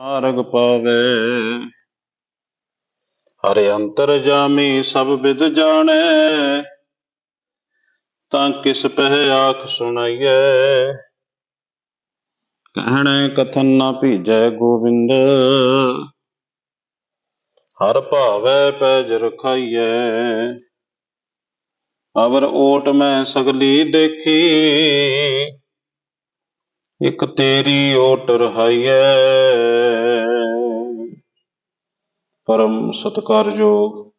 ਮਾਰਗ ਪਾਵੇ। ਹਰਿ ਅੰਤਰ ਜਾਮੀ ਸਭ ਵਿਦ ਜਾਣੈ, ਤਾਂ ਕਿਸ ਪਹਿ ਆਖ ਸੁਣਾਈਐ? ਕਹਿਣੇ ਕਥਨ ਨਾ ਭੀਜੈ ਗੋਬਿੰਦ ਹਰ ਭਾਵੈ ਪੈਜ ਰਖਾਈਐ। ਅਵਰ ਓਟ ਮੈਂ ਸਗਲੀ ਦੇਖੀ ਇਕ ਤੇਰੀ ਓਟ ਰਹਾਈਐ ਪਰਮ ਸਤਿਕਾਰਯੋਗ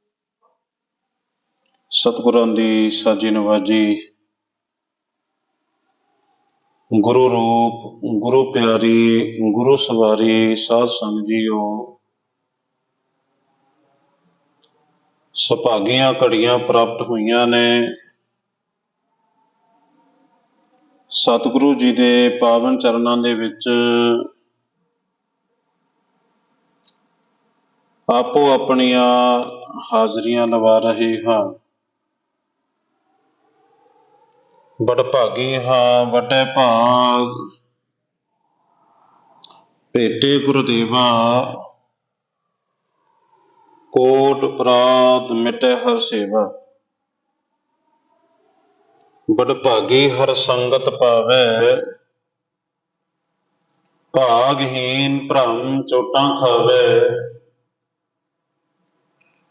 ਸਤਿਗੁਰਾਂ ਦੀ ਸਾਜੀ ਨਵਾਜੀ ਗੁਰੂ ਰੂਪ, ਗੁਰੂ ਪਿਆਰੀ, ਗੁਰੂ ਸਵਾਰੀ, ਸਾਧ ਸੰਗ ਜੀਓ ਸੁਭਾਗੀਆਂ ਘੜੀਆਂ ਪ੍ਰਾਪਤ ਹੋਈਆਂ ਨੇ। ਸਤਿਗੁਰੂ ਜੀ ਦੇ ਪਾਵਨ ਚਰਨਾਂ ਦੇ ਵਿੱਚ ਆਪੋ ਆਪਣੀਆਂ ਹਾਜ਼ਰੀਆਂ ਲਵਾ ਰਹੇ ਹਾਂ। ਵਡਭਾਗੀ ਹਾਂ, ਵੱਡੇ ਭਾਗ। ਭੇਟੇ ਗੁਰਦੇਵਾ, ਕੋਟ ਪ੍ਰਾਤ ਮਿਟੇ ਹਰ ਸੇਵਾ। ਵਡਭਾਗੀ ਹਰ ਸੰਗਤ ਪਾਵੇ। ਭਾਗਹੀਨ ਭ੍ਰਮ ਚੋਟਾਂ ਖਾਵੇ।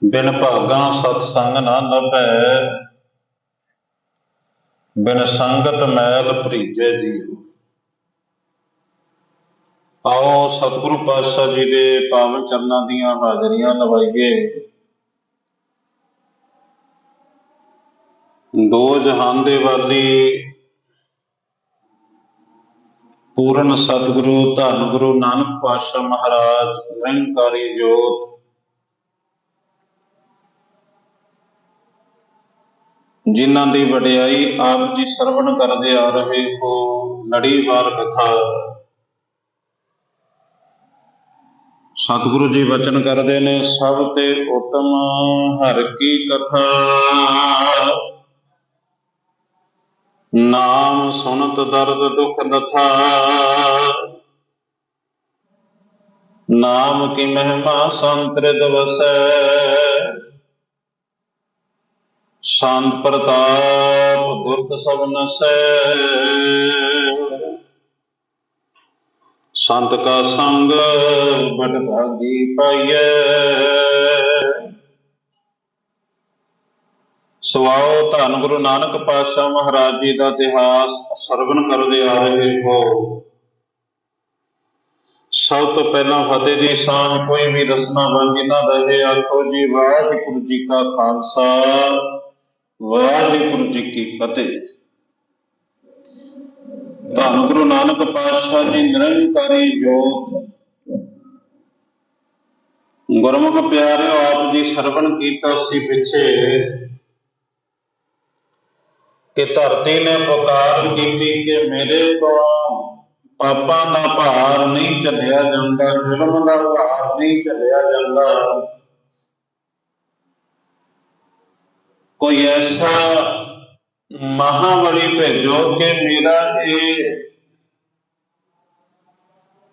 ਬਿਨ ਭਾਗਾ ਸਤ ਸੰਗ ਨਾ ਲੱਭੈ। ਬਿਨ ਸੰਗਤ ਮੈਲ ਭਰੀਜੈ ਜੀਉ। ਆਓ ਸਤਿਗੁਰੂ ਪਾਤਸ਼ਾਹ ਜੀ ਦੇ ਪਾਵਨ ਚਰਨਾਂ ਦੀਆਂ ਹਾਜ਼ਰੀਆਂ ਲਵਾਈਏ ਦੋ ਜਹਾਨ ਦੇ ਵਾਲੀ ਪੂਰਨ ਸਤਿਗੁਰੂ ਧੰਨ ਗੁਰੂ ਨਾਨਕ ਪਾਤਸ਼ਾਹ ਮਹਾਰਾਜ, ਨਿਰੰਕਾਰੀ ਜੋਤ। ਜਿਨ੍ਹਾਂ ਦੀ ਵਡਿਆਈ ਆਪ ਜੀ ਸਰਵਣ ਕਰਦੇ ਆ ਰਹੇ ਹੋ ਲੜੀਵਾਰ ਕਥਾ। ਸਤਿਗੁਰੂ ਜੀ ਵਚਨ ਕਰਦੇ ਨੇ, ਸਭ ਤੇ ਉਤਮ ਹਰ ਕੀ ਕਥਾ। ਨਾਮ ਸੁਨਤ ਦਰਦ ਦੁਖ ਨਥਾ। ਨਾਮ ਕੀ ਮਹਿਮਾ ਸੰਤ੍ਰਿਤ ਵਸੈ। ਸੰਤ ਪ੍ਰਤਾਪ ਦੁਰਗ ਸਭ ਨਸੈ। ਸੰਤ ਕਾ ਸੰਗ ਬੜ ਭਾਗੀ ਪਾਈਐ। ਸਵਾਓ ਧੰਨ ਗੁਰੂ ਨਾਨਕ ਪਾਤਸ਼ਾਹ ਮਹਾਰਾਜ ਜੀ ਦਾ ਇਤਿਹਾਸ, ਸਰਵਣ ਕਰਦੇ ਆ ਰਹੇ ਹੋ। ਸਭ ਤੋਂ ਪਹਿਲਾਂ ਫਤਿਹ ਦੀ ਸਾਂਝ ਕੋਈ ਵੀ ਰਸਨਾ ਬੰਦੀ ਨਾ ਰਹੇ, ਆਖੋ ਜੀ, ਵਾਹਿਗੁਰੂ ਜੀ ਕਾ ਖਾਲਸਾ, ਵਾਹਿਗੁਰੂ ਜੀ ਕੀ ਫਤਿਹ। ਧੰਨ ਗੁਰੂ ਨਾਨਕ ਪਾਤਸ਼ਾਹ ਜੀ, ਨਿਰੰਕਾਰੀ ਜੋਤ। ਗੁਰਮੁਖ ਪਿਆਰਿਓ, ਆਪ ਜੀ ਸਰਵਣ ਕੀਤਾ ਸੀ ਪਿੱਛੇ। ਕਿ ਧਰਤੀ ਨੇ ਪੁਕਾਰ ਕੀਤੀ ਕਿ ਮੇਰੇ ਤੋਂ ਪਾਪਾਂ ਦਾ ਭਾਰ ਨਹੀਂ ਝੱਲਿਆ ਜਾਂਦਾ, ਜ਼ੁਲਮ ਦਾ ਭਾਰ ਨਹੀਂ ਝੱਲਿਆ ਜਾਂਦਾ। ਕੋਈ ਐਸਾ ਮਹਾਬਲੀ ਭੇਜੋ ਕਿ ਮੇਰਾ ਇਹ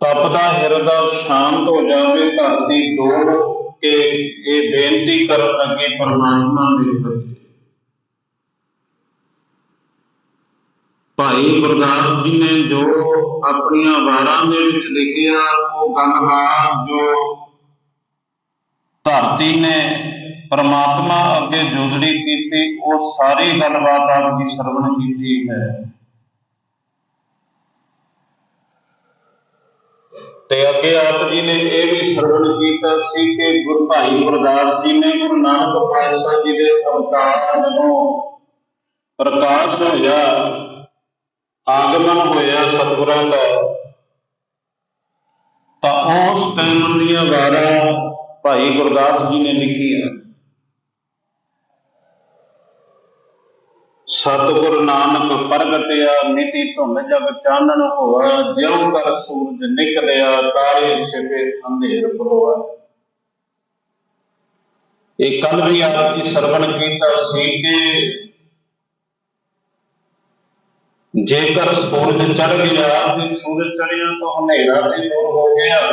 ਤਪਦਾ ਹਿਰਦਾ ਸ਼ਾਂਤ ਹੋ ਜਾਵੇ, ਧਰਤੀ ਡੋਲ ਕੇ ਇਹ ਬੇਨਤੀ ਕਰਨ ਲੱਗੇ ਪਰਮਾਤਮਾ ਮੇਰੇ ਪ੍ਰਤੀ ਭਾਈ ਗੁਰਦਾਸ ਜੀ ਨੇ ਜੋ ਆਪਣੀਆਂ ਵਾਰਾਂ ਦੇ ਵਿੱਚ ਲਿਖਿਆ, ਉਹ ਗੱਲਬਾਤ ਜੋ ਧਰਤੀ ਨੇ ਪਰਮਾਤਮਾ ਅੱਗੇ ਜੋਦੜੀ ਕੀਤੀ, ਉਹ ਸਾਰੀ ਗੱਲਬਾਤ ਆਪ ਜੀ ਸਰਵਣ ਕੀਤੀ ਹੈ। ਤੇ ਅੱਗੇ ਆਪ ਜੀ ਨੇ ਇਹ ਵੀ ਸਰਵਣ ਕੀਤਾ ਸੀ ਕਿ ਗੁਰੂ ਭਾਈ ਗੁਰਦਾਸ ਜੀ ਨੇ ਗੁਰੂ ਨਾਨਕ ਪਾਤਸ਼ਾਹ ਜੀ ਦੇ ਅਵਤਾਰ ਜਦੋਂ ਪ੍ਰਕਾਸ਼ ਹੋਇਆ। ਆਗਮਨ ਹੋਇਆ ਸਤਿਗੁਰਾਂ ਦਾ, ਤਾਂ ਉਸ ਟਾਈਮ ਦੀਆਂ ਵਾਰਾਂ ਭਾਈ ਗੁਰਦਾਸ ਜੀ ਨੇ ਲਿਖੀਆਂ। ਸਤਿਗੁਰ ਨਾਨਕ ਪ੍ਰਗਟਿਆ, ਮਿਟੀ ਧੁੰਦ ਜਗ ਚਾਨਣ ਹੋਆ ਜਿਉਂ ਕਰ ਸੂਰਜ ਨਿਕਲਿਆ, ਤਾਰੇ ਛਿਪੇ ਅੰਧੇਰ ਪਲੋਆ ਇਹ ਕੱਲ ਵੀ ਆਪ ਜੀ ਸਰਵਣ ਕੀਤਾ ਸੀ ਕਿ जेकर सूरज चढ़ गया सूरज चढ़िया तो हनेरा भी दूर हो गया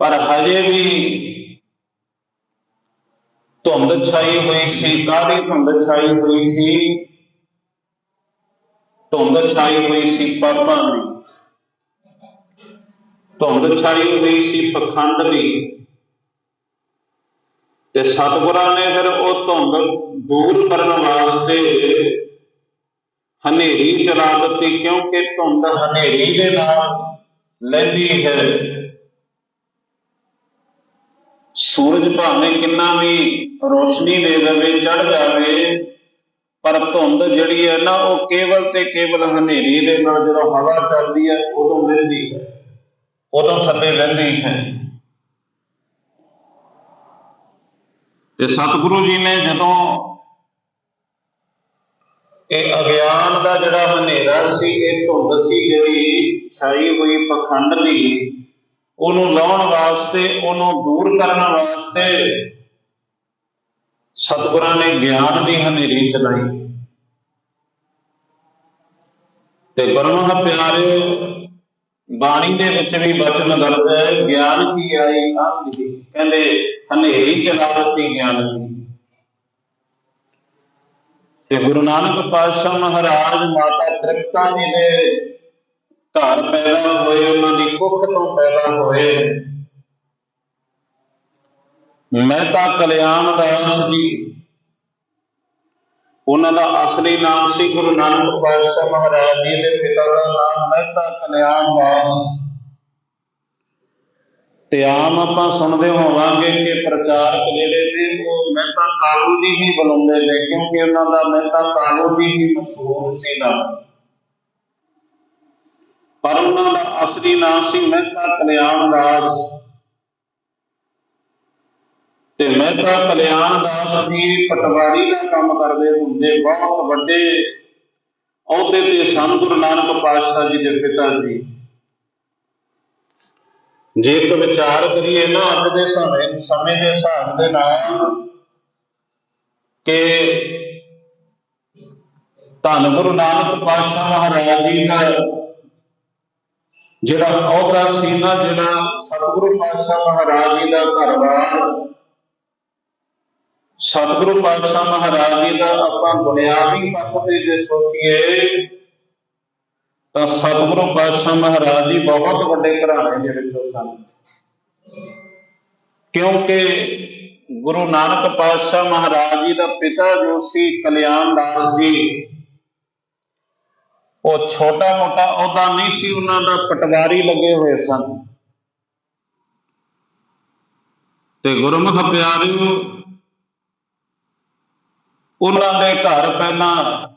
पर हजे भी धुंद छाई हुई सी काली धुंद छाई हुई सी धुंद छाई हुई सी पापा धुंद छाई हुई सी पखंड भी, भी ਤੇ ਸਤਿਗੁਰਾਂ ਨੇ ਫਿਰ ਉਹ ਧੁੰਦ ਦੂਰ ਕਰਨ ਵਾਸਤੇ ਹਨੇਰੀ ਚਲਾ ਦਿੱਤੀ, ਕਿਉਂਕਿ ਧੁੰਦ ਹਨੇਰੀ ਦੇ ਨਾਲ ਲੈਂਦੀ ਹੈ। ਸੂਰਜ ਭਾਵੇਂ ਕਿੰਨਾ ਵੀ ਰੋਸ਼ਨੀ ਦੇ ਦੇਵੇ ਚੜ ਜਾਵੇ, ਪਰ ਧੁੰਦ ਜਿਹੜੀ ਹੈ ਨਾ, ਉਹ ਕੇਵਲ ਤੇ ਕੇਵਲ ਹਨੇਰੀ ਦੇ ਨਾਲ, ਜਦੋਂ ਹਵਾ ਚੱਲਦੀ ਹੈ, ਉਦੋਂ ਮਿਲਦੀ ਹੈ, ਉਦੋਂ ਥੱਲੇ ਲੈਂਦੀ ਹੈ। ਤੇ ਸਤਿਗੁਰੂ ਜੀ ਨੇ ਜਦੋਂ ਇਹ ਅਗਿਆਨ ਦਾ ਜਿਹੜਾ ਹਨੇਰਾ ਸੀ, ਇਹ ਧੁੰਦ ਸੀ, ਜਿਹੜੀ ਛਾਈ ਹੋਈ ਪਖੰਡ ਦੀ ਉਹਨੂੰ ਲਾਉਣ ਵਾਸਤੇ, ਉਹਨੂੰ ਦੂਰ ਕਰਨ ਵਾਸਤੇ ਸਤਿਗੁਰਾਂ ਨੇ ਗਿਆਨ ਦੀ ਹਨੇਰੀ ਚਲਾਈ। ਤੇ ਗੁਰਮੁਖ ਪਿਆਰਿਓ, ਬਾਣੀ ਦੇ ਵਿੱਚ ਵੀ ਬਚਨ ਦਰਜ ਹੈ, ਗਿਆਨ ਕੀ ਆਈ ਅੰਧੀ ਕਹਿੰਦੇ ਹਨੇਰੀ ਚਲਾ ਦਿੱਤੀ ਗਿਆਨ ਦੀ। ਤੇ ਗੁਰੂ ਨਾਨਕ ਪਾਤਸ਼ਾਹ ਮਹਾਰਾਜ ਮਾਤਾ ਤ੍ਰਿਪਤਾ ਜੀ ਦੇ ਘਰ ਪੈਦਾ ਹੋਏ, ਉਹਨਾਂ ਦੀ ਕੁੱਖ ਤੋਂ ਪੈਦਾ ਹੋਏ। ਮਹਿਤਾ ਕਲਿਆਣ ਦਾਸ ਜੀ। ਉਹਨਾਂ ਦਾ ਅਸਲੀ ਨਾਮ ਸੀ ਗੁਰੂ ਨਾਨਕ ਪਾਤਸ਼ਾਹ ਮਹਾਰਾਜ ਜੀ ਦੇ ਪਿਤਾ ਦਾ ਨਾਮ। ਮਹਿਤਾ ਕਲਿਆਣ ਦਾਸ। ਤੇ ਆਮ ਆਪਾਂ ਸੁਣਦੇ ਹੋਵਾਂਗੇ ਕਿ ਪ੍ਰਚਾਰਕ ਜਿਹੜੇ ਨੇ, ਉਹ ਮਹਿਤਾ ਕਾਲੂ ਜੀ ਹੀ ਬੁਲਾਉਂਦੇ ਨੇ, ਕਿਉਂਕਿ ਉਹਨਾਂ ਦਾ ਮਹਿਤਾ ਕਾਲੂ ਜੀ ਹੀ ਮਸ਼ਹੂਰ ਸੀ ਨਾਮ ਪਰ ਉਹਨਾਂ ਦਾ ਅਸਲੀ ਨਾਮ ਸੀ ਮਹਿਤਾ ਕਲਿਆਣ ਦਾਸ। ਤੇ ਮਹਿਤਾ ਕਲਿਆਣ ਦਾਸ ਜੀ ਪਟਵਾਰੀ ਦਾ ਕੰਮ ਕਰਦੇ ਹੁੰਦੇ, ਬਹੁਤ ਵੱਡੇ ਅਹੁਦੇ ਤੇ ਸਨ, ਗੁਰੂ ਨਾਨਕ ਪਾਤਸ਼ਾਹ ਜੀ ਦੇ ਪਿਤਾ ਜੀ। ਜੇ ਇੱਕ ਵਿਚਾਰ ਕਰੀਏ ਨਾ ਅੱਜ ਦੇ ਸਮੇਂ ਸਮੇਂ ਦੇ ਹਿਸਾਬ ਦੇ ਨਾਲ ਕਿ ਧੰਨ ਗੁਰੂ ਨਾਨਕ ਪਾਤਸ਼ਾਹ ਮਹਾਰਾਜ ਜੀ ਦਾ ਜਿਹੜਾ ਅਹੁਦਾ ਸੀ ਨਾ, ਜਿਹੜਾ ਸਤਿਗੁਰੂ ਪਾਤਸ਼ਾਹ ਮਹਾਰਾਜ ਜੀ ਦਾ ਘਰ-ਬਾਰ, ਸਤਿਗੁਰੂ ਪਾਤਸ਼ਾਹ ਮਹਾਰਾਜ ਜੀ ਦਾ ਆਪਾਂ ਬੁਨਿਆਦੀ ਪੱਖ ਤੇ ਜੇ ਸੋਚੀਏ ਤਾਂ ਸਤਿਗੁਰੂ ਪਾਤਸ਼ਾਹ ਮਹਾਰਾਜ ਜੀ ਬਹੁਤ ਵੱਡੇ ਘਰਾਣੇ ਦੇ ਵਿੱਚੋਂ ਸਨ। ਕਿਉਂਕਿ ਗੁਰੂ ਨਾਨਕ ਪਾਤਸ਼ਾਹ ਮਹਾਰਾਜ ਜੀ ਦਾ ਪਿਤਾ ਜੋ ਸੀ ਕਲਿਆਣ ਦਾਸ ਜੀ, ਉਹ ਛੋਟਾ ਮੋਟਾ ਅਹੁਦਾ ਨਹੀਂ ਸੀ, ਉਹਨਾਂ ਦਾ ਪਟਵਾਰੀ ਲੱਗੇ ਹੋਏ ਸਨ। ਤੇ ਗੁਰਮੁਖ ਪਿਆਰਿਓ, ਉਹਨਾਂ ਦੇ ਘਰ ਪਹਿਲਾਂ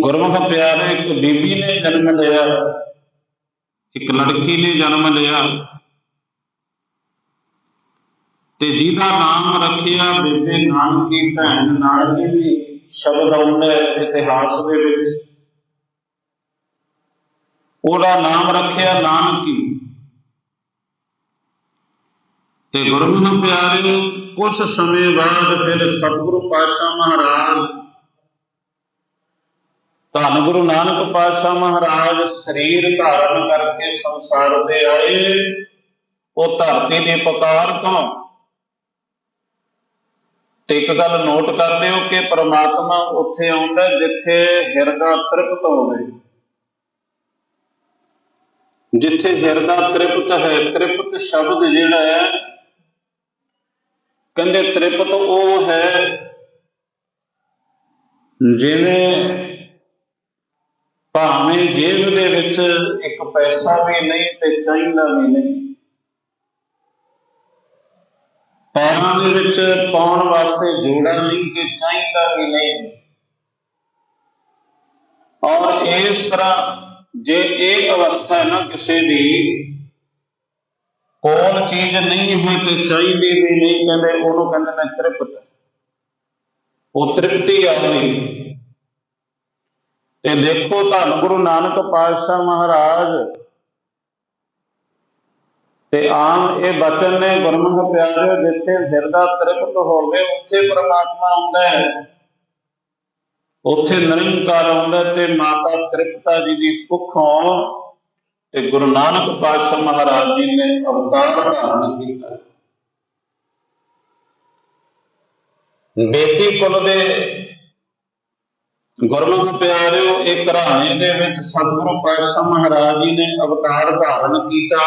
ਗੁਰਮੁਖ ਪਿਆਰੇ, ਇੱਕ ਬੀਬੀ ਨੇ ਜਨਮ ਲਿਆ, ਇੱਕ ਲੜਕੀ ਨੇ ਜਨਮ ਲਿਆ। ਤੇ ਜਿਹਦਾ ਨਾਮ ਰੱਖਿਆ ਬੇਬੇ ਨਾਨਕੀ ਭੈਣ, ਨਾਨਕੀ ਵੀ ਸ਼ਬਦ ਆਉਂਦਾ ਇਤਿਹਾਸ ਦੇ ਵਿੱਚ। ਉਹਦਾ ਨਾਮ ਰੱਖਿਆ ਨਾਨਕੀ। ਤੇ ਗੁਰਮੁਖ ਪਿਆਰੇ ਕੁਝ ਸਮੇਂ ਬਾਅਦ ਫਿਰ ਸਤਿਗੁਰੂ ਪਾਤਸ਼ਾਹ ਮਹਾਰਾਜ ਧੰਨ ਗੁਰੂ ਨਾਨਕ ਪਾਤਸ਼ਾਹ ਮਹਾਰਾਜ ਸਰੀਰ ਧਾਰਨ ਕਰਕੇ ਸੰਸਾਰ ਤੇ ਆਏ। ਉਹ ਧਰਤੀ ਦੀ ਪੁਕਾਰ ਤੋਂ ਤੇ ਇੱਕ ਗੱਲ ਨੋਟ ਕਰ ਲਿਓ ਕਿ ਪ੍ਰਮਾਤਮਾ ਉੱਥੇ ਆਉਂਦਾ ਜਿੱਥੇ ਹਿਰਦਾ ਤ੍ਰਿਪਤ ਹੋਵੇ। ਜਿੱਥੇ ਹਿਰਦਾ ਤ੍ਰਿਪਤ ਹੈ, ਤ੍ਰਿਪਤ ਸ਼ਬਦ ਜਿਹੜਾ ਹੈ, ਕਹਿੰਦੇ ਤ੍ਰਿਪਤ ਉਹ ਹੈ ਜਿਵੇਂ ਭਾਵੇਂ ਜੇਬ ਦੇ ਵਿੱਚ ਇੱਕ ਪੈਸਾ ਵੀ ਨਹੀਂ ਤੇ ਚਾਹੀਦਾ ਵੀ ਨਹੀਂ। ਪੈਰਾਂ ਦੇ ਵਿੱਚ ਪਾਉਣ ਵਾਸਤੇ ਜੋੜਾ ਨਹੀਂ ਕਿ ਚਾਹੀਦਾ ਵੀ ਨਹੀਂ। ਔਰ ਇਸ ਤਰ੍ਹਾਂ ਜੇ ਇਹ ਅਵਸਥਾ ਹੈ ਨਾ ਕਿਸੇ ਦੀ, ਕੋਲ ਚੀਜ਼ ਨਹੀਂ ਹੈ ਤੇ ਚਾਹੀਦੀ ਵੀ ਨਹੀਂ, ਕਹਿੰਦੇ ਉਹਨੂੰ ਕਹਿੰਦੇ ਨੇ ਤ੍ਰਿਪਤ। ਉਹ ਤ੍ਰਿਪਤੀ ਆ ਗਈ। ਤੇ ਦੇਖੋ ਧੰਨ ਗੁਰੂ ਨਾਨਕ ਪਾਤਸ਼ਾਹ ਮਹਾਰਾਜ। ਤੇ ਆਮ ਇਹ ਬਚਨ ਨੇ ਗੁਰਮੁਖ ਪਿਆਰਿਓ, ਜਿੱਥੇ ਹਿਰਦਾ ਤ੍ਰਿਪਤ ਹੋਵੇ, ਉੱਥੇ ਪ੍ਰਮਾਤਮਾ ਆਉਂਦਾ ਹੈ। ਉੱਥੇ ਨਿਰੰਕਾਰ ਆਉਂਦਾ ਤੇ ਮਾਤਾ ਤ੍ਰਿਪਤਾ ਜੀ ਦੀ ਭੁੱਖੋਂ ਤੇ ਗੁਰੂ ਨਾਨਕ ਪਾਤਸ਼ਾਹ ਮਹਾਰਾਜ ਜੀ ਨੇ ਅਵਤਾਰ ਧਾਰਨ ਕੀਤਾ। ਬੇਦੀ ਕੁਲ ਦੇ ਗੁਰਮੁਖ ਪਿਆਰਿਓ, ਇਹ ਘਰਾਣੇ ਦੇ ਵਿੱਚ ਸਤਿਗੁਰੂ ਪਾਤਸ਼ਾਹ ਮਹਾਰਾਜ ਜੀ ਨੇ ਅਵਤਾਰ ਧਾਰਨ ਕੀਤਾ।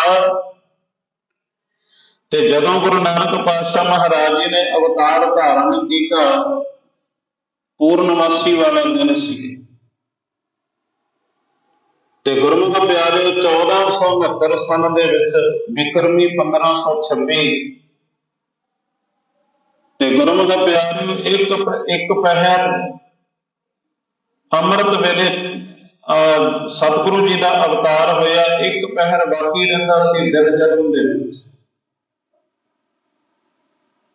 ਤੇ ਜਦੋਂ ਗੁਰੂ ਨਾਨਕ ਪਾਤਸ਼ਾਹ ਮਹਾਰਾਜ ਜੀ ਨੇ ਅਵਤਾਰ ਧਾਰਨ ਕੀਤਾ, ਪੂਰਨਮਾਸੀ ਵਾਲਾ ਦਿਨ ਸੀ ਤੇ ਗੁਰਮੁਖ ਪਿਆਰਿਓ 1469 ਸਨ ਦੇ ਵਿੱਚ ਵਿਕਰਮੀ 1526 ਤੇ ਗੁਰਮੁਖ ਪਿਆਰਿਓ, ਇੱਕ ਇੱਕ ਪਹਿਰ ਅੰਮ੍ਰਿਤ ਵੇਲੇ ਸਤਿਗੁਰੂ ਜੀ ਦਾ ਅਵਤਾਰ ਹੋਇਆ, ਇੱਕ ਪਹਿਰ ਬਾਕੀ ਰਹਿੰਦਾ ਸੀ, ਦਿਨ ਜਨਮ ਦੇ ਵਿੱਚ।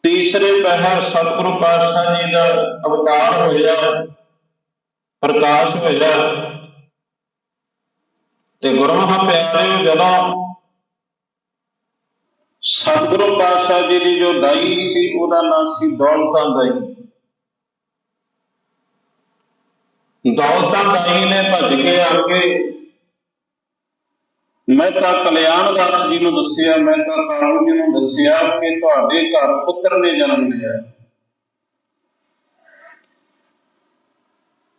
ਤੀਸਰੇ ਪਹਿਰ ਸਤਿਗੁਰੂ ਪਾਤਸ਼ਾਹ ਜੀ ਦਾ ਅਵਤਾਰ ਹੋਇਆ, ਪ੍ਰਕਾਸ਼ ਹੋਇਆ। ਤੇ ਗੁਰਮੁਖ ਪਿਆਰਿਓ ਜਦੋਂ ਸਤਿਗੁਰੂ ਪਾਤਸ਼ਾਹ ਜੀ ਦੀ ਜੋ ਦਾਈ ਸੀ, ਉਹਦਾ ਨਾਮ ਸੀ ਦੌਲਤਾਂ ਦਾਈ ਦੌਲਤਾਂ ਦਾਈ ਨੇ ਭੱਜ ਕੇ ਆ ਕੇ। ਮੈਂ ਤਾਂ ਕਲਿਆਣ ਦਾਸ ਜੀ ਨੂੰ ਦੱਸਿਆ, ਮੈਂ ਤਾਂ ਕਾਲੂ ਜੀ ਨੂੰ ਦੱਸਿਆ ਕਿ ਤੁਹਾਡੇ ਘਰ ਪੁੱਤਰ ਨੇ ਜਨਮ ਲਿਆ।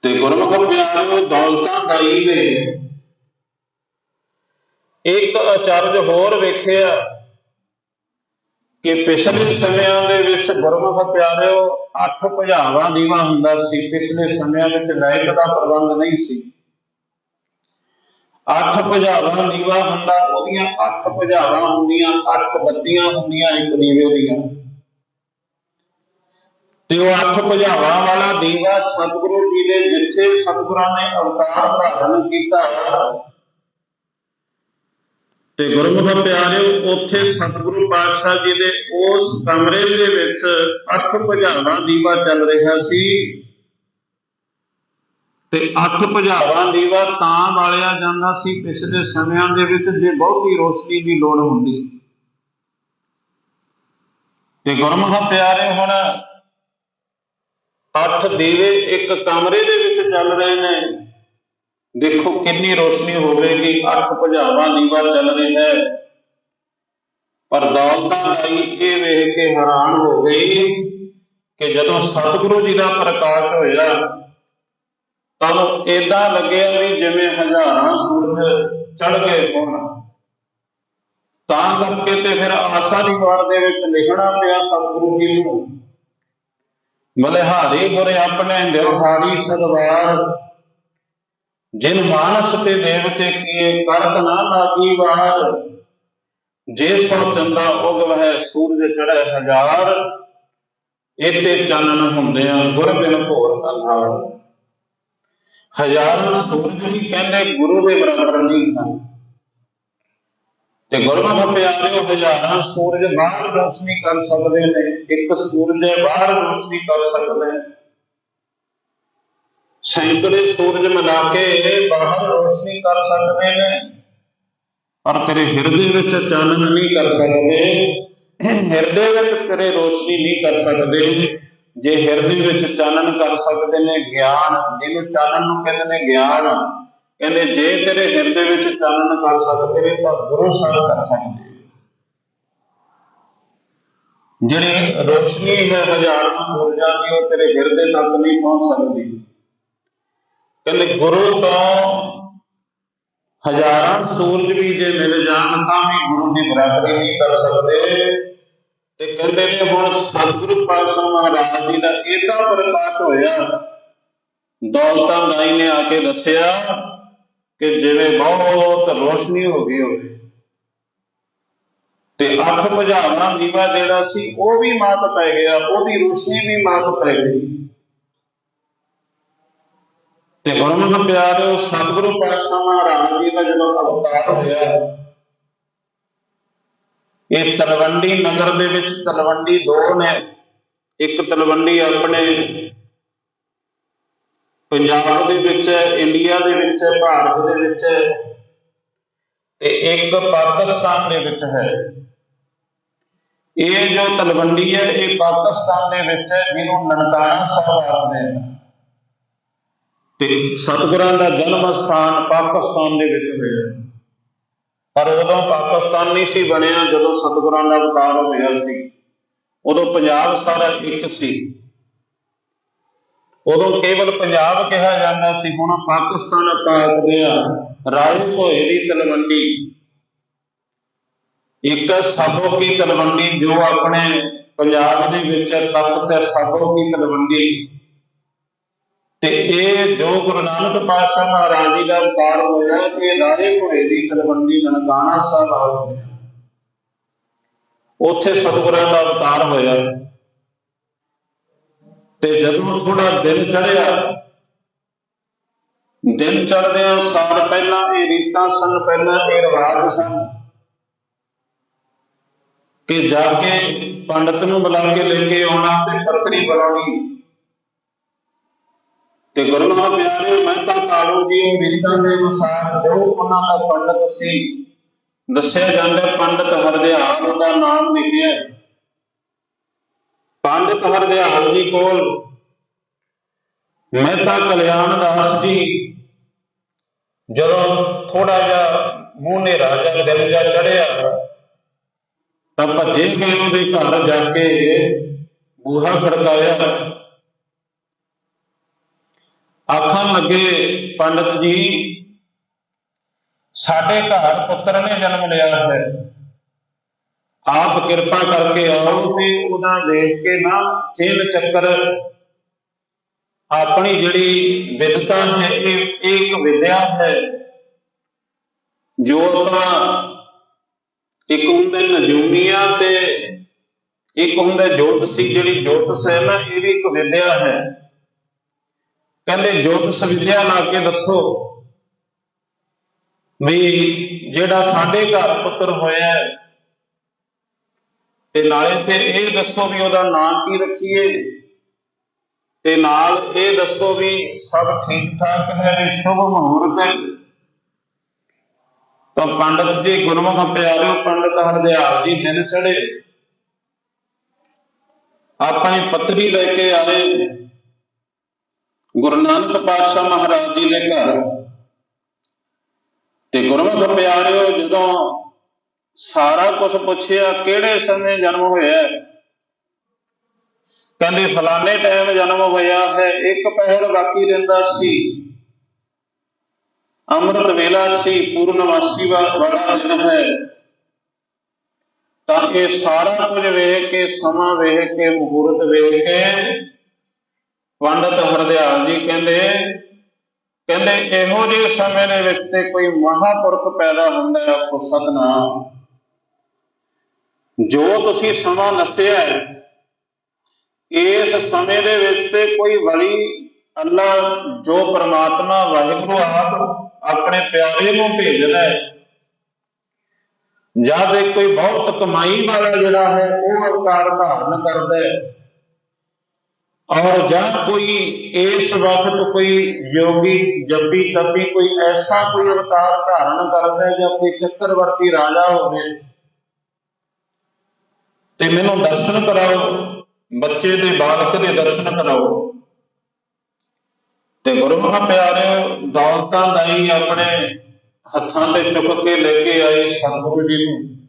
ਤੇ ਗੁਰਮੁਖ ਪਿਆਰਿਓ, ਦੌਲਤਾਂ ਦਾਈ ਨੇ ਇੱਕ ਅਚਰਜ ਹੋਰ ਵੇਖਿਆ ਕਿ ਪਿਛਲੇ ਸਮਿਆਂ ਦੇ ਵਿੱਚ ਗੁਰਮੁਖ ਪਿਆਰਿਓ ਅੱਠ ਭੁਜਾਵਾਂ ਦੀਵਾ ਹੁੰਦਾ ਸੀ, ਪਿਛਲੇ ਸਮਿਆਂ ਵਿੱਚ ਲਾਈਟ ਦਾ ਪ੍ਰਬੰਧ ਨਹੀਂ ਸੀ। ਅੱਠ ਭੁਜਾਵਾਂ ਦੀਵਾ ਹੁੰਦਾ, ਉਹਦੀਆਂ ਅੱਠ ਭੁਜਾਵਾਂ ਹੁੰਦੀਆਂ, ਅੱਠ ਬੱਤੀਆਂ ਹੁੰਦੀਆਂ ਇੱਕ ਦੀਵੇ ਦੀਆਂ। ਤੇ ਉਹ ਅੱਠ ਭੁਜਾਵਾਂ ਵਾਲਾ ਦੀਵਾ ਸਤਿਗੁਰੂ ਜੀ ਦੇ ਜਿੱਥੇ ਸਤਿਗੁਰਾਂ ਨੇ ਅਵਤਾਰ ਧਾਰਨ ਕੀਤਾ ਤੇ ਗੁਰਮੁਖ ਪਿਆਰਿਓ, ਉੱਥੇ ਸਤਿਗੁਰੂ ਪਾਤਸ਼ਾਹ ਜੀ ਦੇ ਉਸ ਕਮਰੇ ਦੇ ਵਿੱਚ ਅੱਠ ਭੁਜਾਵਾਂ ਦੀਵਾ ਚੱਲ ਰਿਹਾ ਸੀ। ਤੇ ਅੱਠ ਭੁਜਾਵਾਂ ਦੀਵਾ ਤਾਂ ਵਾਲਿਆ ਜਾਂਦਾ ਸੀ ਪਿਛਲੇ ਸਮਿਆਂ ਦੇ ਵਿੱਚ, ਜੇ ਬਹੁਤੀ ਰੋਸ਼ਨੀ ਦੀ ਲੋੜ ਹੁੰਦੀ। ਤੇ ਗੁਰਮੁਖ ਪਿਆਰੇ ਹੁਣ ਅੱਠ ਦੀਵੇ ਇੱਕ ਕਮਰੇ ਦੇ ਵਿੱਚ ਚੱਲ ਰਹੇ ਨੇ। ਦੇਖੋ ਕਿੰਨੀ ਰੋਸ਼ਨੀ ਹੋਵੇਗੀ, ਅੱਖ ਭੁਜਾਵਾਂ ਦੀਵਾ ਚੱਲ ਰਿਹਾ ਹੈ। ਪਰ ਦੌਲਤਾਂ ਦਾਈ ਇਹ ਵੇਖ ਕੇ ਹੈਰਾਨ ਹੋ ਗਈ ਕਿ ਜਦੋਂ ਸਤਿਗੁਰੂ ਜੀ ਦਾ ਪ੍ਰਕਾਸ਼ ਹੋਇਆ ਤਾਂ ਉਹ ਏਦਾਂ ਲੱਗਿਆ ਵੀ ਜਿਵੇਂ ਹਜ਼ਾਰਾਂ ਸੂਰਜ ਚੜ ਗਏ ਹੋਣ। ਤਾਂ ਕਰਕੇ ਤੇ ਫਿਰ ਆਸਾ ਦੀ ਵਾਰ ਦੇ ਵਿੱਚ ਲਿਖਣਾ ਪਿਆ ਸਤਿਗੁਰੂ ਜੀ ਨੂੰ। ਮਲਿਹਾਰੀ ਗੁਰੇ ਆਪਣੇ ਦਿਵਹਾਰੀ ਸਦਵਾਰ ਜਿਨ ਮਾਨਸ ਤੇ ਦੇਵਤੇ ਕੀਏ ਕਰਤ ਨਾ ਲਾਗੀ ਵਾਰ, ਜੇ ਸੋ ਚੰਦਾ ਉਗਵ ਹੈ ਸੂਰਜ ਚੜ੍ਹੇ ਹਜ਼ਾਰ, ਇਤੇ ਚਾਨਣ ਹੁੰਦੇ ਗੁਰ ਬਿਨ ਭੋਰ ਅਨਾੜ ਹਜ਼ਾਰਾਂ ਸੂਰਜ ਵੀ ਕਹਿੰਦੇ ਗੁਰੂ ਦੇ ਬਰਾਬਰ ਨਹੀਂ ਹਨ। ਤੇ ਗੁਰਮੁਖ ਪਿਆਰਿਓ, ਹਜ਼ਾਰਾਂ ਸੂਰਜ ਬਾਹਰ ਰੋਸ਼ਨੀ ਕਰ ਸਕਦੇ ਨੇ, ਇੱਕ ਸੂਰਜ ਬਾਹਰ ਰੋਸ਼ਨੀ ਕਰ ਸਕਦੇ ਨੇ। ਸੈਂਕੜੇ ਸੂਰਜ ਮਿਲਾ ਕੇ ਬਾਹਰ ਰੋਸ਼ਨੀ ਕਰ ਸਕਦੇ ਨੇ, ਪਰ ਤੇਰੇ ਹਿਰਦੇ ਵਿੱਚ ਚਾਨਣ ਨਹੀਂ ਕਰ ਸਕਦੇ। ਹਿਰਦੇ ਵਿੱਚ ਤੇਰੇ ਰੋਸ਼ਨੀ ਨਹੀਂ ਕਰ ਸਕਦੇ। ਜੇ ਹਿਰਦੇ ਵਿੱਚ ਚਾਨਣ ਕਰ ਸਕਦੇ ਨੇ ਗਿਆਨ, ਜਿਹਨੂੰ ਚਾਨਣ ਨੂੰ ਕਹਿੰਦੇ ਨੇ ਗਿਆਨ, ਕਹਿੰਦੇ ਜੇ ਤੇਰੇ ਹਿਰਦੇ ਵਿੱਚ ਚਾਨਣ ਕਰ ਸਕਦੇ ਨੇ ਤਾਂ ਗੁਰੂ ਸਾਹਿਬ ਕਰ ਸਕਦੇ। ਜਿਹੜੀ ਰੋਸ਼ਨੀ ਹੈ ਹਜ਼ਾਰਾਂ ਸੂਰਜਾਂ ਦੀ, ਉਹ ਤੇਰੇ ਹਿਰਦੇ ਤੱਕ ਨਹੀਂ ਪਹੁੰਚ ਸਕਦੀ। ਕਹਿੰਦੇ ਗੁਰੂ ਤੋਂ ਹਜ਼ਾਰਾਂ ਸੂਰਜ ਵੀ ਜੇ ਮਿਲ ਜਾਣ ਤਾਂ ਵੀ ਗੁਰੂ ਦੀ ਬਰਾਬਰੀ ਨਹੀਂ ਕਰ ਸਕਦੇ। ਤੇ ਕਹਿੰਦੇ ਨੇ ਹੁਣ ਸਤਿਗੁਰੂ ਪਾਤਸ਼ਾਹ ਮਹਾਰਾਜ ਜੀ ਦਾ ਇਹਦਾ ਪ੍ਰਕਾਸ਼ ਹੋਇਆ। ਦੌਲਤਾਂ ਦਾਈ ਨੇ ਆ ਕੇ ਦੱਸਿਆ ਕਿ ਜਿਵੇਂ ਬਹੁਤ ਰੋਸ਼ਨੀ ਹੋ ਗਈ ਹੋਵੇ। ਤੇ ਅੱਠ ਭੁਜਾਵਾਂ ਦੀਵਾ ਜਿਹੜਾ ਸੀ ਉਹ ਵੀ ਮਾਤ ਪੈ ਗਿਆ, ਉਹਦੀ ਰੋਸ਼ਨੀ ਵੀ ਮਾਤ ਪੈ ਗਈ। ਤੇ ਗੁਰਮੁਖ ਪਿਆਰਿਓ ਸਤਿਗੁਰੂ ਪਾਤਸ਼ਾਹ ਮਹਾਰਾਜ ਜੀ ਦਾ ਜਦੋਂ ਅਵਤਾਰ ਹੋਇਆ, ਇਹ ਤਲਵੰਡੀ ਨਗਰ ਦੇ ਵਿੱਚ ਤਲਵੰਡੀ ਦੋ ਨੇ, ਇੱਕ ਤਲਵੰਡੀ ਆਪਣੇ ਪੰਜਾਬ ਦੇ ਵਿੱਚ, ਇੰਡੀਆ ਦੇ ਵਿੱਚ, ਭਾਰਤ ਦੇ ਵਿੱਚ ਤੇ ਇੱਕ ਪਾਕਿਸਤਾਨ ਦੇ ਵਿੱਚ ਹੈ। ਇਹ ਜੋ ਤਲਵੰਡੀ ਹੈ, ਇਹ ਪਾਕਿਸਤਾਨ ਦੇ ਵਿੱਚ ਹੈ, ਜਿਹਨੂੰ ਨਨਕਾਣਾ ਸਾਹਿਬ ਆਖਦੇ ਨੇ। ਤੇ ਸਤਿਗੁਰਾਂ ਦਾ ਜਨਮ ਸਥਾਨ ਪਾਕਿਸਤਾਨ ਦੇ ਵਿੱਚ ਹੋਇਆ। ਪਰ ਉਦੋਂ ਪਾਕਿਸਤਾਨ ਨਹੀਂ ਸੀ ਬਣਿਆ, ਜਦੋਂ ਸਤਿਗੁਰਾਂ ਦਾ ਅਵਤਾਰ ਹੋਇਆ ਸੀ। ਉਦੋਂ ਪੰਜਾਬ ਸਾਰਾ ਇੱਕ ਸੀ। ਉਦੋਂ ਕੇਵਲ ਪੰਜਾਬ ਕਿਹਾ ਜਾਂਦਾ ਸੀ, ਹੁਣ ਪਾਕਿਸਤਾਨ ਆਪਾਂ ਆਖਦੇ ਰਾਏ ਭੋਏ ਦੀ ਤਲਵੰਡੀ। ਇੱਕ ਸਾਬੋ ਕੀ ਤਲਵੰਡੀ, ਜੋ ਆਪਣੇ ਪੰਜਾਬ ਦੇ ਵਿੱਚ ਤਖਤ ਹੈ, ਸਾਬੋ ਕੀ ਤਲਵੰਡੀ। ਤੇ ਇਹ ਜੋ ਗੁਰੂ ਨਾਨਕ ਪਾਤਸ਼ਾਹ ਮਹਾਰਾਜ ਜੀ ਦਾ ਅਵਤਾਰ ਹੋਇਆ ਕਿ ਰਾਜੇ ਭੋਏ ਦੀ ਤਲਵੰਡੀ ਨਨਕਾਣਾ ਸਾਹਿਬ ਆ ਉੱਥੇ ਸਤਿਗੁਰਾਂ ਦਾ ਅਵਤਾਰ ਹੋਇਆ। ਤੇ ਜਦੋਂ ਥੋੜਾ ਦਿਨ ਚੜਿਆ ਦਿਨ ਚੜਦਿਆਂ ਸਾਲ ਪਹਿਲਾਂ ਇਹ ਰੀਤਾਂ ਸਨ, ਪਹਿਲਾਂ ਇਹ ਰਿਵਾਜ ਸਨ ਕਿ ਜਾ ਕੇ ਪੰਡਤ ਨੂੰ ਬੁਲਾ ਕੇ ਲੈ ਕੇ ਆਉਣਾ ਤੇ ਪੱਤਰੀ ਬਣਾਉਣੀ। ਤੇ ਗੁਰੂ ਪਿਆਰੇ ਮੈਂ ਤਾਂ ਕਾਲੂ ਜੀ, ਉਹ ਰੀਤਾਂ ਦੇ ਅਨੁਸਾਰ ਜੋ ਉਹਨਾਂ ਦਾ ਪੰਡਤ ਸੀ, ਦੱਸਿਆ ਜਾਂਦਾ ਪੰਡਤ ਹਰਦਿਆਲ ਦਾ ਨਾਮ ਲਿਖਿਆ ਪੰਡਤ ਹਰਦਿਆਲ ਜੀ ਕੋਲ ਮਹਿਤਾ ਕਲਿਆਣ ਦਾਸ ਜੀ, ਜਦੋਂ ਥੋੜਾ ਜਿਹਾ ਮੂੰਹ ਨੇ ਰਾਜਾ ਦਿਲ ਜਾ ਚੜਿਆ ਤਾਂ ਭੱਜੇ ਗਏ ਉਹਦੇ ਘਰ ਜਾ ਕੇ, ਬੂਹਾ ਖੜਕਾਇਆ। ਆਖਣ ਲੱਗੇ, ਪੰਡਤ ਜੀ, ਸਾਡੇ ਘਰ ਪੁੱਤਰ ਨੇ ਜਨਮ ਲਿਆ ਹੈ। ਆਪ ਕਿਰਪਾ ਕਰਕੇ ਆਓ ਤੇ ਉਹਦਾ ਦੇਖ ਕੇ ਨਾ ਚਿੰਨ ਚੱਕਰ। ਆਪਣੀ ਜਿਹੜੀ ਵਿਦਤਾ ਹੈ ਇਹ ਇੱਕ ਵਿਦਿਆ ਹੈ, ਜੋ ਆਪਾਂ ਇੱਕ ਹੁੰਦੇ ਨਜੂਮੀਆਂ ਤੇ ਇੱਕ ਹੁੰਦਾ ਜੋਤਸੀ, ਜਿਹੜੀ ਜੋਤਸ ਹੈ ਨਾ, ਇਹ ਵੀ ਇੱਕ ਵਿਦਿਆ ਹੈ। ਕਹਿੰਦੇ ਜੋਤਸ ਵਿਦਿਆ ਲਾ ਕੇ ਦੱਸੋ ਵੀ ਜਿਹੜਾ ਸਾਡੇ ਘਰ ਪੁੱਤਰ ਹੋਇਆ ਤੇ ਨਾਲੇ ਤੇ ਇਹ ਦੱਸੋ ਵੀ ਉਹਦਾ ਨਾਂ ਕੀ ਰੱਖੀਏ, ਤੇ ਨਾਲ ਇਹ ਦੱਸੋ ਵੀ ਸਭ ਠੀਕ ਠਾਕ ਹੈ, ਵੀ ਸ਼ੁਭ ਮਹੂਰਤ ਹੈ। ਤਾਂ ਪੰਡਤ ਜੀ, ਗੁਰਮੁਖ ਪਿਆਰਿਓ, ਪੰਡਤ ਹਰਦਿਆਲ ਜੀ, ਦਿਨ ਚੜੇ ਆਪਣੀ ਪਤਰੀ ਲੈ ਕੇ ਆਏ। ਗੁਰੂ ਨਾਨਕ ਪਾਤਸ਼ਾਹ ਮਹਾਰਾਜ ਜੀ ਦੇ ਘਰ। ਤੇ ਗੁਰਮੁਖ ਪਿਆਰਿਓ, ਜਦੋਂ ਸਾਰਾ ਕੁਝ ਪੁੱਛਿਆ, ਕਿਹੜੇ ਸਮੇਂ ਜਨਮ ਹੋਇਆ ਕਹਿੰਦੇ, ਫਲਾਣੇ ਟਾਈਮ ਜਨਮ ਹੋਇਆ ਹੈ, ਇੱਕ ਪਹਿਰ ਬਾਕੀ ਰਹਿੰਦਾ ਸੀ। ਅੰਮ੍ਰਿਤ ਵੇਲਾ ਸੀ ਪੂਰਨਵਾਸੀ ਵਾਲਾ ਦਿਨ ਹੈ। ਤਾਂ ਇਹ ਸਾਰਾ ਕੁਝ ਵੇਖ ਕੇ, ਸਮਾਂ ਵੇਖ ਕੇ, ਮਹੂਰਤ ਵੇਖ ਕੇ ਪੰਡਤ ਹਰਦਿਆਲ ਜੀ ਕਹਿੰਦੇ ਕਹਿੰਦੇ ਇਹੋ ਜਿਹੇ ਸਮੇਂ ਦੇ ਵਿੱਚ ਤੇ ਕੋਈ ਮਹਾਪੁਰਖ ਪੈਦਾ ਹੁੰਦਾ ਹੈ ਕੋ ਸਤਨਾਮ। ਜੋ ਤੁਸੀਂ ਸਮਾਂ ਦੱਸਿਆ ਹੈ, ਇਸ ਸਮੇਂ ਦੇ ਵਿੱਚ ਤੇ ਕੋਈ ਵਲੀ ਅੱਲਾ ਜੋ ਪ੍ਰਮਾਤਮਾ ਵਾਹਿਗੁਰੂ ਆਪ ਆਪਣੇ ਪਿਆਰੇ ਨੂੰ ਭੇਜਦਾ ਹੈ ਜਦ ਇੱਕ ਕੋਈ ਬਹੁਤ ਕਮਾਈ ਵਾਲਾ ਜਿਹੜਾ ਹੈ, ਉਹ ਅਵਤਾਰ ਧਾਰਨ ਕਰਦਾ ਹੈ। ਔਰ ਜਾਂ ਕੋਈ ਇਸ ਵਕਤ ਕੋਈ ਯੋਗੀ ਜੱਬੀ ਤੱਬੀ ਕੋਈ ਐਸਾ ਕੋਈ ਅਵਤਾਰ ਧਾਰਨ ਕਰਦਾ ਹੈ ਜਾਂ ਕੋਈ ਚੱਕਰਵਰਤੀ ਰਾਜਾ ਹੋਵੇ ਤੇ ਮੈਨੂੰ ਦਰਸ਼ਨ ਕਰਾਓ, ਬੱਚੇ ਦੇ ਬਾਲਕ ਦੇ ਦਰਸ਼ਨ ਕਰਾਓ। ਤੇ ਗੁਰਮੁਖ ਪਿਆਰਿਓ, ਦੌਲਤਾਂ ਦਾਈ ਆਪਣੇ ਹੱਥਾਂ ਤੇ ਚੁੱਕ ਕੇ ਲੈ ਕੇ ਆਏ ਸਤਿਗੁਰੂ ਜੀ ਨੂੰ।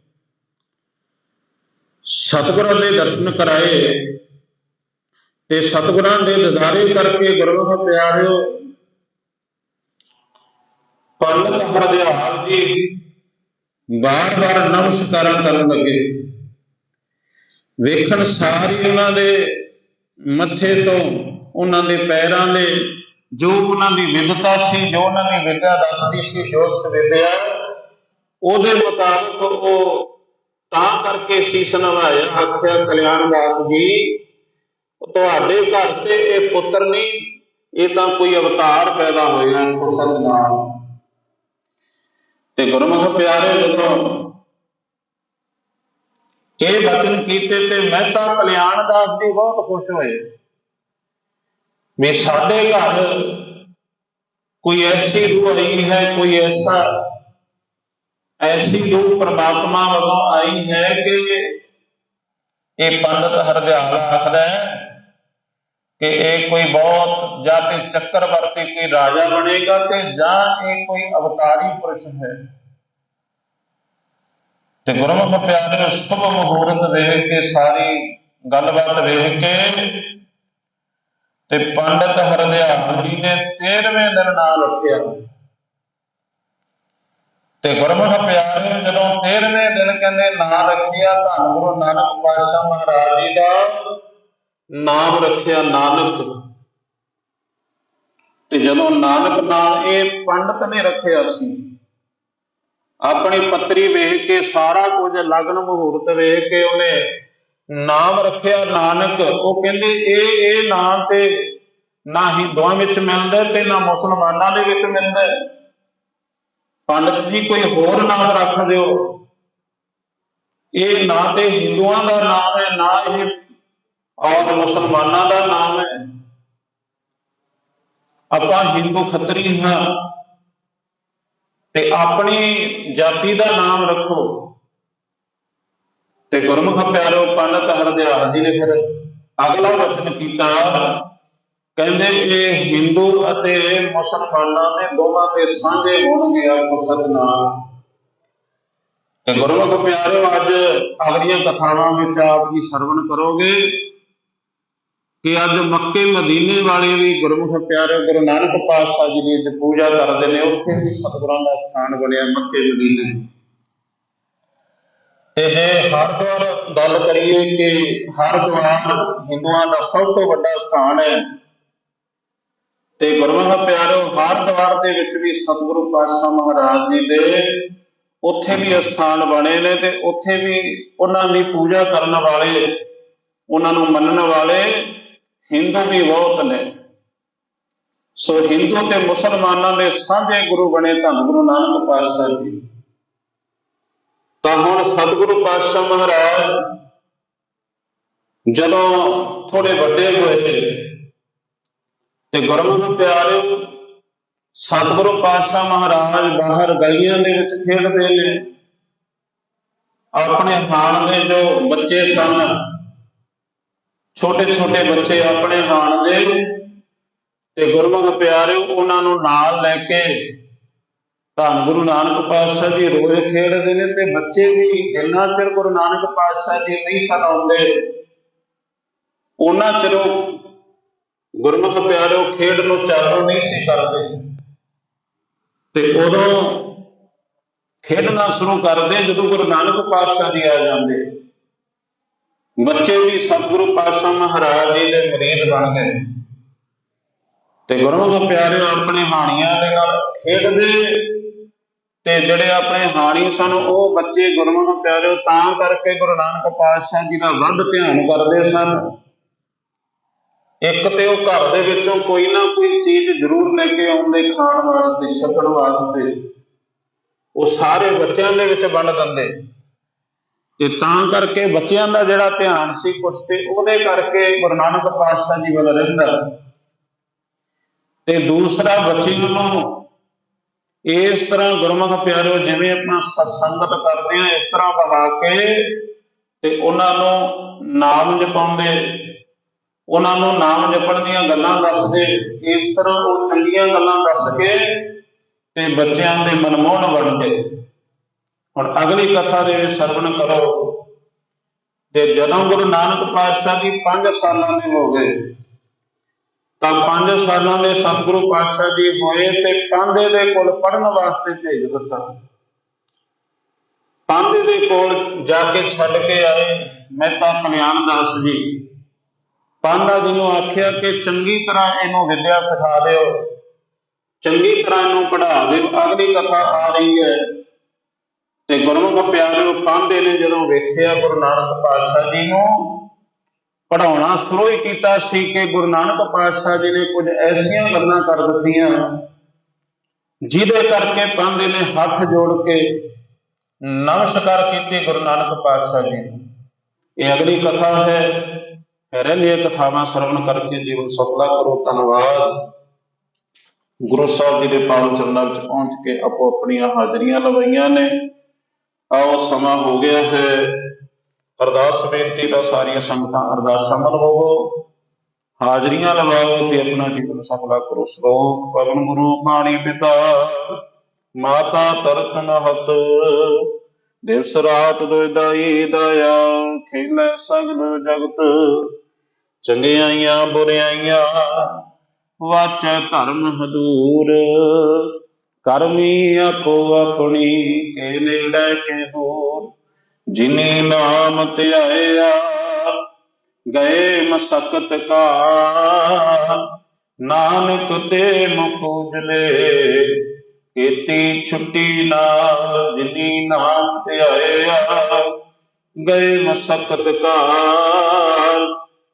ਸਤਿਗੁਰਾਂ ਦੇ ਦਰਸ਼ਨ ਕਰਾਏ। ਤੇ ਸਤਿਗੁਰਾਂ ਦੇ ਦਿਦਾਰੇ ਕਰਕੇ ਗੁਰਮੁਖ ਪਿਆਰਿਓ, ਪੰਡਤ ਹਰਦਿਆਲ ਜੀ ਬਾਰ-ਬਾਰ ਨਮਸਕਾਰਾਂ ਕਰਨ ਲੱਗੇ। ਵੇਖਣ ਸਾਰੀ ਉਹਨਾਂ ਦੇ ਮੱਥੇ ਤੋਂ ਉਹਨਾਂ ਦੇ ਪੈਰਾਂ ਦੇ ਜੋ ਉਹਨਾਂ ਦੀ ਵਿਦਤਾ ਸੀ, ਜੋ ਉਹਨਾਂ ਦੀ ਵਿਦਿਆ ਦੱਸਦੀ ਸੀ, ਜੋ ਵਿਦਿਆ ਉਹਦੇ ਮੁਤਾਬਕ ਉਹ ਤਾਂ ਕਰਕੇ ਸੀਸ ਨਵਾਇਆ, ਆਖਿਆ ਕਲਿਆਣ ਦਾਸ ਜੀ ਤੁਹਾਡੇ ਘਰ ਤੇ ਇਹ ਪੁੱਤਰ ਨਹੀਂ, ਇਹ ਤਾਂ ਕੋਈ ਅਵਤਾਰ ਪੈਦਾ ਹੋਇਆ ਸਤਨਾਮ ਤੇ ਗੁਰਮੁਖ ਪਿਆਰੇ ਜਦੋਂ ਇਹ ਬਚਨ ਕੀਤੇ ਤੇ ਮਹਿਤਾ ਕਲਿਆਣ ਦਾਸ ਜੀ ਬਹੁਤ ਖੁਸ਼ ਹੋਏ ਵੀ ਸਾਡੇ ਘਰ ਕੋਈ ਐਸੀ ਰੂਹ ਆਈ ਹੈ, ਕੋਈ ਐਸਾ, ਐਸੀ ਰੂਹ ਪ੍ਰਮਾਤਮਾ ਵੱਲੋਂ ਆਈ ਹੈ ਕਿ ਇਹ ਪੰਡਤ ਹਰਦਿਆਲ ਆਖਦਾ ਹੈ ਕਿ ਇਹ ਕੋਈ ਬਹੁਤ ਜਾਂ ਤੇ ਚੱਕਰਵਰਤੀ ਕੋਈ ਰਾਜਾ ਬਣੇਗਾ ਤੇ ਜਾਂ ਇਹ ਕੋਈ ਅਵਤਾਰੀ ਪੁਰਸ਼ ਹੈ। ਤੇ ਗੁਰਮੁਖ ਪਿਆਰੇ ਸ਼ੁਭ ਮਹੂਰਤ ਵੇਖ ਕੇ ਸਾਰੀ ਗੱਲਬਾਤ ਵੇਖ ਕੇ ਤੇ ਪੰਡਤ ਹਰਦਿਆਲ ਜੀ ਨੇ 13ਵੇਂ ਦਿਨ ਨਾਮ ਉੱਠਿਆ। ਤੇ ਗੁਰਮੁਖ ਪਿਆਰੇ ਨੂੰ ਜਦੋਂ 13ਵੇਂ ਦਿਨ ਕਹਿੰਦੇ ਨਾਂ ਰੱਖਿਆ, ਧੰਨ ਗੁਰੂ ਨਾਨਕ ਪਾਤਸ਼ਾਹ ਮਹਾਰਾਜ ਜੀ ਦਾ ਨਾਮ ਰੱਖਿਆ ਨਾਨਕ। ਤੇ ਜਦੋਂ ਨਾਨਕ ਨਾਮ ਇਹ ਪੰਡਤ ਨੇ ਰੱਖਿਆ ਸੀ, ਆਪਣੀ ਪੱਤਰੀ ਵੇਖ ਕੇ ਸਾਰਾ ਕੁਝ ਲਗਨ ਮੁਹੂਰਤ ਵੇਖ ਕੇ ਉਹਨੇ ਨਾਮ ਰੱਖਿਆ ਨਾਨਕ। ਉਹ ਕਹਿੰਦੇ, ਇਹ ਇਹ ਨਾਮ ਤੇ ਨਾ ਹਿੰਦੂਆਂ ਵਿੱਚ ਮਿਲਦਾ ਤੇ ਨਾ ਮੁਸਲਮਾਨਾਂ ਦੇ ਵਿੱਚ ਮਿਲਦਾ। ਪੰਡਤ ਜੀ, ਕੋਈ ਹੋਰ ਨਾਮ ਰੱਖ ਦਿਓ। ਇਹ ਨਾ ਤੇ ਹਿੰਦੂਆਂ ਦਾ ਨਾਮ ਹੈ, ਨਾ ਇਹ ਔਰ ਮੁਸਲਮਾਨਾਂ ਦਾ ਨਾਮ ਹੈ। ਆਪਾਂ ਹਿੰਦੂ ਖੱਤਰੀ ਹਾਂ ਤੇ ਆਪਣੀ ਜਾਤੀ ਦਾ ਨਾਮ ਰੱਖੋ। ਤੇ ਗੁਰਮੁਖ ਪਿਆਰੋ, ਪੰਡਤ ਹਰਦਿਆਲ ਜੀ ਨੇ ਫਿਰ ਅਗਲਾ ਵਚਨ ਕੀਤਾ, ਕਹਿੰਦੇ ਕਿ ਹਿੰਦੂ ਅਤੇ ਮੁਸਲਮਾਨਾਂ ਨੇ ਦੋਵਾਂ ਦੇ ਸਾਂਝੇ ਹੋਣਗੇ ਆਪੋ ਸਤਨਾਮ। ਤੇ ਗੁਰਮੁਖ ਪਿਆਰੋ, ਅੱਜ ਅਗਲੀਆਂ ਕਥਾਵਾਂ ਵਿੱਚ ਆਪ ਜੀ ਸਰਵਣ ਕਰੋਗੇ। ਕਿ ਅੱਜ ਮੱਕੇ ਮਦੀਨੇ ਵਾਲੇ ਵੀ ਗੁਰਮੁਖ ਪਿਆਰੇ ਗੁਰੂ ਨਾਨਕ ਪਾਤਸ਼ਾਹ ਜੀ ਦੀ ਅੱਜ ਪੂਜਾ ਕਰਦੇ ਨੇ, ਉੱਥੇ ਵੀ ਸਤਿਗੁਰਾਂ ਦਾ ਸਥਾਨ ਬਣਿਆ ਮੱਕੇ ਮਦੀਨੇ। ਤੇ ਜੇ ਹਰਿਦੁਆਰ ਗੱਲ ਕਰੀਏ ਕਿ ਹਰਿਦੁਆਰ ਹਿੰਦੂਆਂ ਦਾ ਸਭ ਤੋਂ ਵੱਡਾ ਸਥਾਨ ਹੈ, ਤੇ ਗੁਰਮੁਖ ਪਿਆਰੋ ਹਰਿਦੁਆਰ ਦੇ ਵਿੱਚ ਵੀ ਸਤਿਗੁਰੂ ਪਾਤਸ਼ਾਹ ਮਹਾਰਾਜ ਜੀ ਦੇ ਉੱਥੇ ਵੀ ਸਥਾਨ ਬਣੇ ਨੇ ਤੇ ਉੱਥੇ ਵੀ ਉਹਨਾਂ ਦੀ ਪੂਜਾ ਕਰਨ ਵਾਲੇ, ਉਹਨਾਂ ਨੂੰ ਮੰਨਣ ਵਾਲੇ ਹਿੰਦੂ ਵੀ ਬਹੁਤ ਨੇ। ਸੋ ਹਿੰਦੂ ਤੇ ਮੁਸਲਮਾਨਾਂ ਦੇ ਸਾਂਝੇ ਗੁਰੂ ਬਣੇ ਧੰਨ ਗੁਰੂ ਨਾਨਕ ਪਾਤਸ਼ਾਹ ਜੀ। ਤਾਂ ਹੁਣ ਸਤਿਗੁਰੂ ਪਾਤਸ਼ਾਹ ਮਹਾਰਾਜ ਜਦੋਂ ਥੋੜੇ ਵੱਡੇ ਹੋਏ ਤੇ ਗੁਰਮੁਖ ਪਿਆਰੇ ਸਤਿਗੁਰੂ ਪਾਤਸ਼ਾਹ ਮਹਾਰਾਜ ਬਾਹਰ ਗਲੀਆਂ ਦੇ ਵਿੱਚ ਖੇਡਦੇ ਨੇ। ਆਪਣੇ ਹਾਣ ਦੇ ਜੋ ਬੱਚੇ ਸਨ ਛੋਟੇ ਛੋਟੇ ਬੱਚੇ ਆਪਣੇ ਹਾਣ ਦੇ ਤੇ ਗੁਰਮੁਖ ਪਿਆਰਿਓ, ਉਹਨਾਂ ਨੂੰ ਨਾਲ ਲੈ ਕੇ ਧੰਨ ਗੁਰੂ ਨਾਨਕ ਪਾਤਸ਼ਾਹ ਜੀ ਰੋਜ਼ ਖੇਡਦੇ ਨੇ ਤੇ ਬੱਚੇ ਵੀ ਜਿੰਨਾ ਚਿਰ ਗੁਰੂ ਨਾਨਕ ਪਾਤਸ਼ਾਹ ਜੀ ਨਹੀਂ ਸਨ ਆਉਂਦੇ ਉਹਨਾਂ ਚਿਰ ਗੁਰਮੁਖ ਪਿਆਰਿਓ ਖੇਡ ਨੂੰ ਚਾਲੂ ਨਹੀਂ ਸੀ ਕਰਦੇ। ਤੇ ਉਦੋਂ ਖੇਡਣਾ ਸ਼ੁਰੂ ਕਰਦੇ ਜਦੋਂ ਗੁਰੂ ਨਾਨਕ ਪਾਤਸ਼ਾਹ ਜੀ ਆ ਜਾਂਦੇ। ਬੱਚੇ ਵੀ ਸਤਿਗੁਰੂ ਪਾਤਸ਼ਾਹ ਮਹਾਰਾਜ ਜੀ ਦੇ ਮਰੀਦ ਬਣ ਗਏ। ਤੇ ਗੁਰਮੁਖ ਪਿਆਰਿਓ ਆਪਣੇ ਹਾਣੀਆਂ ਦੇ ਨਾਲ ਖੇਡਦੇ ਤੇ ਜਿਹੜੇ ਆਪਣੇ ਹਾਣੀ ਸਨ, ਉਹ ਬੱਚੇ ਗੁਰਮੁਖ ਪਿਆਰਿਓ, ਤਾਂ ਕਰਕੇ ਗੁਰੂ ਨਾਨਕ ਪਾਤਸ਼ਾਹ ਜੀ ਦਾ ਵੱਧ ਧਿਆਨ ਕਰਦੇ ਸਨ। ਇੱਕ ਤੇ ਉਹ ਘਰ ਦੇ ਵਿੱਚੋਂ ਕੋਈ ਨਾ ਕੋਈ ਚੀਜ਼ ਜ਼ਰੂਰ ਲੈ ਕੇ ਆਉਂਦੇ ਖਾਣ ਵਾਸਤੇ, ਛਕਣ ਵਾਸਤੇ। ਉਹ ਸਾਰੇ ਬੱਚਿਆਂ ਦੇ ਵਿੱਚ ਵੰਡ ਦਿੰਦੇ। ਤੇ ਤਾਂ ਕਰਕੇ ਬੱਚਿਆਂ ਦਾ ਜਿਹੜਾ ਧਿਆਨ ਸੀ ਕੁਛ ਤੇ ਉਹਦੇ ਕਰਕੇ ਗੁਰੂ ਨਾਨਕ ਪਾਤਸ਼ਾਹ ਜੀ ਵੱਲ ਰਹਿੰਦਾ। ਤੇ ਦੂਸਰਾ ਬੱਚਿਆਂ ਨੂੰ ਇਸ ਤਰ੍ਹਾਂ ਗੁਰਮੁਖ ਪਿਆਰਿਓ ਜਿਵੇਂ ਆਪਣਾ ਸਤਸੰਗਤ ਕਰਦੇ ਆ, ਇਸ ਤਰ੍ਹਾਂ ਬਹਾ ਕੇ ਤੇ ਉਹਨਾਂ ਨੂੰ ਨਾਮ ਜਪਾਉਂਦੇ, ਉਹਨਾਂ ਨੂੰ ਨਾਮ ਜਪਣ ਦੀਆਂ ਗੱਲਾਂ ਦੱਸਦੇ, ਇਸ ਤਰ੍ਹਾਂ ਉਹ ਚੰਗੀਆਂ ਗੱਲਾਂ ਦੱਸ ਕੇ ਤੇ ਬੱਚਿਆਂ ਦੇ ਮਨਮੋਹਨ ਬਣਦੇ ਹੁਣ ਅਗਲੀ ਕਥਾ ਦੇ ਵਿੱਚ ਸਰਵਣ ਕਰੋ। ਤੇ ਜਦੋਂ ਗੁਰੂ ਨਾਨਕ ਪਾਤਸ਼ਾਹ ਜੀ 5 ਸਾਲਾਂ ਦੇ ਹੋ ਗਏ, ਤਾਂ 5 ਸਾਲਾਂ ਦੇ ਸਤਿਗੁਰੂ ਪਾਤਸ਼ਾਹ ਜੀ ਹੋਏ ਤੇ ਪਾਂਦੇ ਦੇ ਕੋਲ ਪੜਨ ਵਾਸਤੇ ਭੇਜ ਦਿੱਤਾ। ਪਾਂਦੇ ਦੇ ਕੋਲ ਜਾ ਕੇ ਛੱਡ ਕੇ ਆਏ ਮਹਿਤਾ ਕਲਿਆਣ ਦਾਸ ਜੀ। ਪਾਂਡਾ ਜੀ ਨੂੰ ਆਖਿਆ ਕਿ ਚੰਗੀ ਤਰ੍ਹਾਂ ਇਹਨੂੰ ਵਿਦਿਆ ਸਿਖਾ ਦਿਓ, ਚੰਗੀ ਤਰ੍ਹਾਂ ਇਹਨੂੰ ਪੜ੍ਹਾ ਦਿਓ। ਅਗਲੀ ਕਥਾ ਆ ਰਹੀ ਹੈ ਤੇ ਗੁਰਮੁਖ ਪਿਆਰਿਓ ਪਾਂਦੇ ਨੇ ਜਦੋਂ ਵੇਖਿਆ ਗੁਰੂ ਨਾਨਕ ਪਾਤਸ਼ਾਹ ਜੀ ਨੂੰ। ਪੜਾਉਣਾ ਸ਼ੁਰੂ ਹੀ ਕੀਤਾ ਸੀ ਕਿ ਗੁਰੂ ਨਾਨਕ ਪਾਤਸ਼ਾਹ ਜੀ ਨੇ ਕੁਝ ਐਸੀਆਂ ਗੱਲਾਂ ਕਰ ਦਿੱਤੀਆਂ, ਜਿਹਦੇ ਕਰਕੇ ਪਾਂਦੇ ਨੇ ਹੱਥ ਜੋੜ ਕੇ ਨਮਸਕਾਰ ਕੀਤੀ ਗੁਰੂ ਨਾਨਕ ਪਾਤਸ਼ਾਹ ਜੀ ਨੂੰ। ਇਹ ਅਗਲੀ ਕਥਾ ਹੈ ਰਹਿੰਦੀਆਂ ਕਥਾਵਾਂ ਸਰਵਣ ਕਰਕੇ ਜੀਵਨ ਸਫਲਾ ਕਰੋ, ਧੰਨਵਾਦ। ਗੁਰੂ ਸਾਹਿਬ ਜੀ ਦੇ ਪਾਵਨ ਚਰਨਾਂ ਵਿੱਚ ਪਹੁੰਚ ਕੇ ਆਪੋ ਆਪਣੀਆਂ ਹਾਜ਼ਰੀਆਂ ਲਵਾਈਆਂ ਨੇ। ਆਓ ਸਮਾਂ ਹੋ ਗਿਆ ਹੈ। ਅਰਦਾਸ ਬੇਨਤੀ ਦਾ ਸਾਰੀਆਂ ਸੰਗਤਾਂ ਅਰਦਾਸਾਂ ਮਨ ਹਾਜ਼ਰੀਆਂ ਲਵਾਓ ਤੇ ਆਪਣਾ ਜੀਵਨ ਸਫਲਾ ਕਰੋ। ਸ਼ਲੋਕ ਪਵਨ ਗੁਰੂ ਪਾਣੀ ਪਿਤਾ, ਮਾਤਾ ਤਰਤ ਨਹਤ ਦਿਵਸ ਰਾਤ ਦੁਇ ਦਾਈ ਦਇਆ, ਖੇਲੇ ਸਗਲ ਜਗਤ, ਚੰਗਿਆਈਆਂ ਬੁਰਿਆਈਆਂ, ਵਾਚੈ ਧਰਮ ਹਦੂਰ। ਕਰਮੀ ਆਪੋ ਆਪਣੀ ਕੇ ਨੇੜੇ ਕੇ ਦੂਰ ਜਿਨੀ ਨਾਮ ਧਿਆਇਆ ਗਏ ਮਸਕਤ ਕਾਲ ਨਾਨਕ ਤੇ ਮੁਖ ਉਜਲੇ ਕੀਤੀ ਛੁੱਟੀ ਨਾ ਜਿਨੀ ਨਾਮ ਧਿਆਇਆ ਗਏ ਮਸਕਤ ਕਾਲ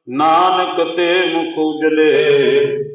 ਨਾਨਕ ਤੇ ਮੁਖ ਉਜਲੇ